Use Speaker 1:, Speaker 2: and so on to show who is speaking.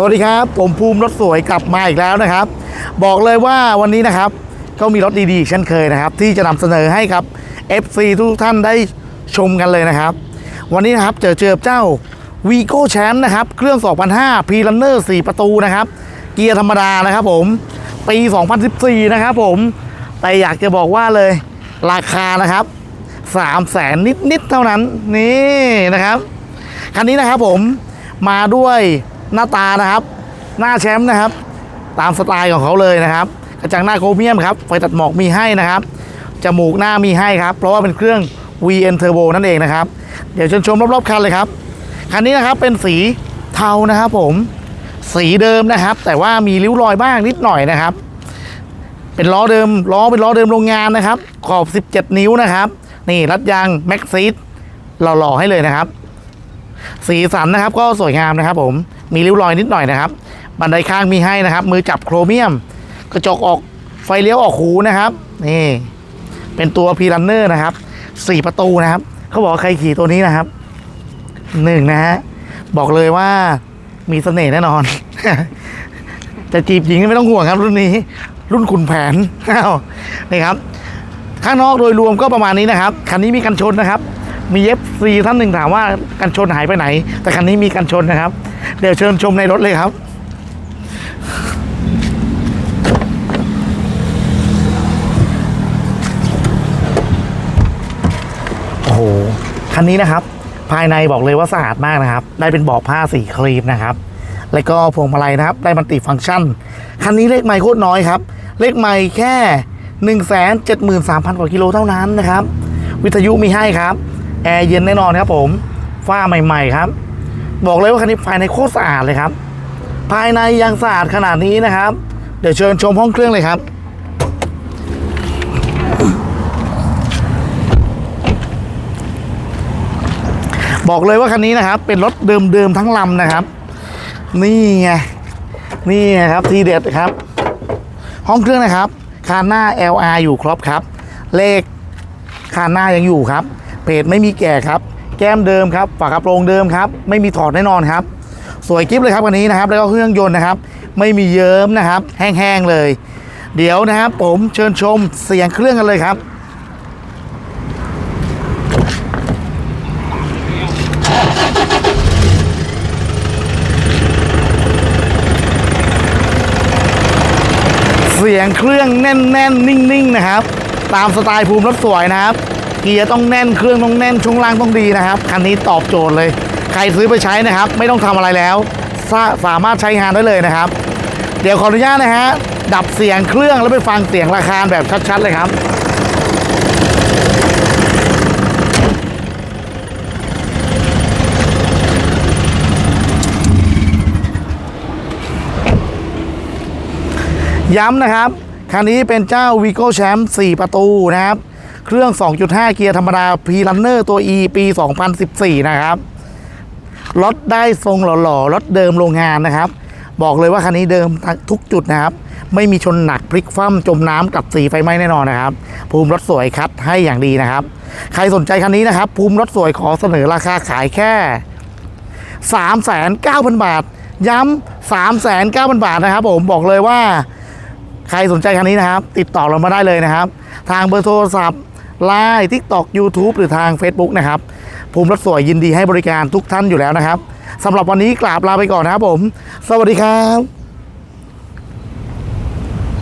Speaker 1: สวัสดีครับ ผมภูมิรถสวยกลับมาอีกแล้วนะครับ บอกเลยว่าวันนี้นะครับ ก็มีรถดีๆอีกเช่นเคยนะครับ ที่จะนำเสนอให้กับ FC ทุกท่านได้ชมกันเลยนะครับ วันนี้นะครับเจอเจอเจ้า v ีโก้แชมป์นะครับ เครื่อง 2005 p r u n n e r 4ประตูนะครับ เกียร์ธรรมดานะครับผม ปี 2014 นะครับผม แต่อยากจะบอกว่าเลยราคานะครับ3 0 0แสนนิดๆเท่านั้นนี่นะครับคันนี้นะครับผมมาด้วย หน้าตานะครับ หน้าแชมป์นะครับ ตามสไตล์ของเขาเลยนะครับ กระจังหน้าโครเมียมครับไฟตัดหมอกมีให้นะครับจมูกหน้ามีให้ครับ เพราะว่าเป็นเครื่อง VN Turbo นั่นเองนะครับ เดี๋ยวเชิญชมรอบๆคันเลยครับ คันนี้นะครับเป็นสีเทานะครับผมสีเดิมนะครับ แต่ว่ามีริ้วรอยบ้างนิดหน่อยนะครับ เป็นล้อเดิมล้อเป็นล้อเดิมโรงงานนะครับ ขอบ 17 นิ้วนะครับ นี่รัดยางแม็กซีดหล่อๆให้เลยนะครับ สีสันนะครับก็สวยงามนะครับผม มีริ้วรอยนิดหน่อยนะครับ บันไดข้างมีให้นะครับ มือจับโครเมียม กระจกออกไฟเลี้ยวออกหูนะครับนี่เป็นตัวพีรันเนอร์นะครับสี่ประตูนะครับเขาบอกใครขี่ตัวนี้นะครับหนึ่งนะฮะบอกเลยว่ามีเสน่ห์แน่นอน จะจีบหญิงไม่ต้องห่วงครับ รุ่นนี้ รุ่นขุนแผนนี่ครับ ข้างนอกโดยรวมก็ประมาณนี้นะครับคันนี้มีกันชนนะครับ มีเอฟซีท่านหนึ่งถามว่ากันชนหายไปไหน แต่คันนี้มีกันชนนะครับ เดี๋ยวเชิญชมในรถเลยครับ โอ้โห คันนี้นะครับ ภายในบอกเลยว่าสะอาดมากนะครับ ได้เป็นเบาะผ้าสีครีมนะครับ แล้วก็พวงมาลัยนะครับ ได้มันติฟังก์ชัน คันนี้เลขไมล์โคตรน้อยครับ เลขไมล์แค่ 1 7 3 0 0 0 กว่ากิโลเท่านั้นนะครับ วิทยุมีให้ครับ แอร์เย็นแน่นอนครับผม ฝ้าใหม่ ๆ ครับ บอกเลยว่าคันนี้ภายในโคตรสะอาดเลยครับ ภายในยังสะอาดขนาดนี้นะครับ เดี๋ยวเชิญชมห้องเครื่องเลยครับ บอกเลยว่าคันนี้นะครับ เป็นรถเดิมๆทั้งลำนะครับ นี่ไงนี่ไงครับทีเด็ดครับ ห้องเครื่องนะครับคานหน้า LR อยู่ครบครับ เลขคานหน้ายังอยู่ครับ เพจไม่มีแก่ครับ แก้มเดิมครับฝากระโปรงเดิมครับไม่มีถอดแน่นอนครับ สวยกิ๊บเลยครับคันนี้นะครับ แล้วก็เครื่องยนต์นะครับ ไม่มีเยิ้มนะครับ แห้งๆเลย เดี๋ยวนะครับผมเชิญชมเสียงเครื่องกันเลยครับเสียงเครื่องแน่นแน่นๆนิ่งๆ นะครับ ตามสไตล์ภูมิรถสวยนะครับ เกียร์ต้องแน่นเครื่องต้องแน่นช่วงล่างต้องดีนะครับคันนี้ตอบโจทย์เลย ใครซื้อไปใช้นะครับ ไม่ต้องทำอะไรแล้วสาสามารถใช้งานได้เลยนะครับ เดี๋ยวขออนุญาตนะฮะดับเสียงเครื่องแล้วไปฟังเสียงราคาแบบชัดๆเลยครับย้ำนะครับ คันนี้เป็นเจ้า v i g o Champ 4ประตูนะครับ เครื่อง 2.5 เกียร์ธรรมดา p r u n n e r ตัว E ปี 2014 นะครับ รถได้ทรงหล่อๆ รถเดิมโรงงานนะครับ บอกเลยว่าคันนี้เดิมทุกจุดนะครับ ไม่มีชนหนักพลิกคว่ำจมน้ำกับสีไฟไหม้แน่นอนนะครับ ภูมิรถสวยคัดให้อย่างดีนะครับ ใครสนใจคันนี้นะครับ ภูมิรถสวยขอเสนอราคาขายแค่ 3,900 บาท ย้ำ3,900 บาทนะครับ ผมบอกเลยว่าใครสนใจคันนี้นะครับ ติดต่อเรามาได้เลยนะครับ ทางเบอร์โทรศัพท์ ไลน์ทิกตอกยูทูบหรือทาง Facebook นะครับ ภูมิรถสวยยินดีให้บริการทุกท่านอยู่แล้วนะครับสำหรับวันนี้กราบลาไปก่อนนะครับผม สวัสดีครับ